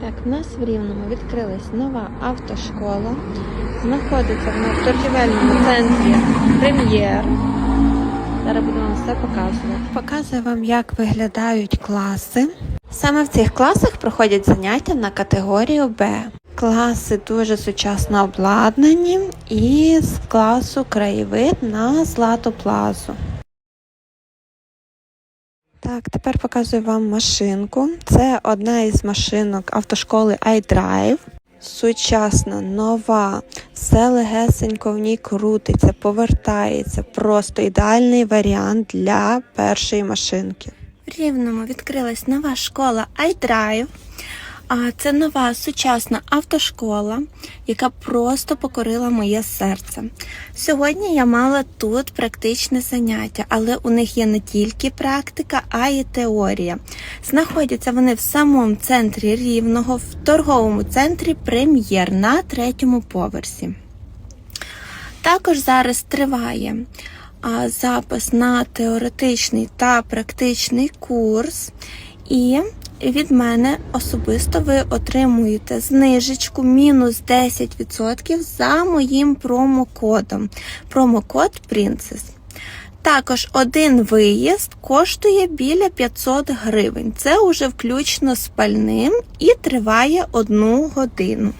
Так, в нас в Рівному відкрилась нова автошкола. Знаходиться вона в торгівельному центрі Прем'єр. Зараз буду вам все показувати. Показую вам, як виглядають класи. Саме в цих класах проходять заняття на категорію Б. Класи дуже сучасно обладнані і з класу краєвид на Злату Плазу. Так, тепер показую вам машинку. Це одна із машинок автошколи iDrive. Сучасна, нова, все легесенько в ній крутиться, повертається. Просто ідеальний варіант для першої машинки. В Рівному відкрилась нова школа iDrive. А це нова сучасна автошкола, яка просто покорила моє серце. Сьогодні я мала тут практичне заняття, але у них є не тільки практика, а й теорія. Знаходяться вони в самому центрі рівного, в торговому центрі Прем'єр на третьому поверсі. Також зараз триває запис на теоретичний та практичний курс. І від мене особисто ви отримуєте знижечку мінус 10% за моїм промокодом. Промокод Princess. Також один виїзд коштує біля 500 гривень. Це уже включно з пальним і триває одну годину.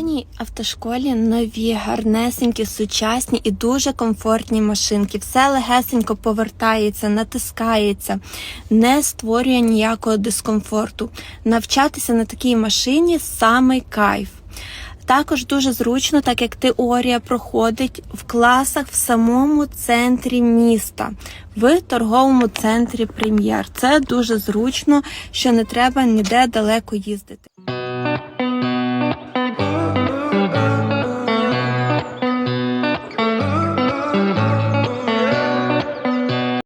Даній автошколі нові, гарнесенькі, сучасні і дуже комфортні машинки. Все легесенько повертається, натискається, не створює ніякого дискомфорту. Навчатися на такій машині самий кайф. Також дуже зручно, так як теорія проходить в класах в самому центрі міста, в торговому центрі Прем'єр. Це дуже зручно, що не треба ніде далеко їздити.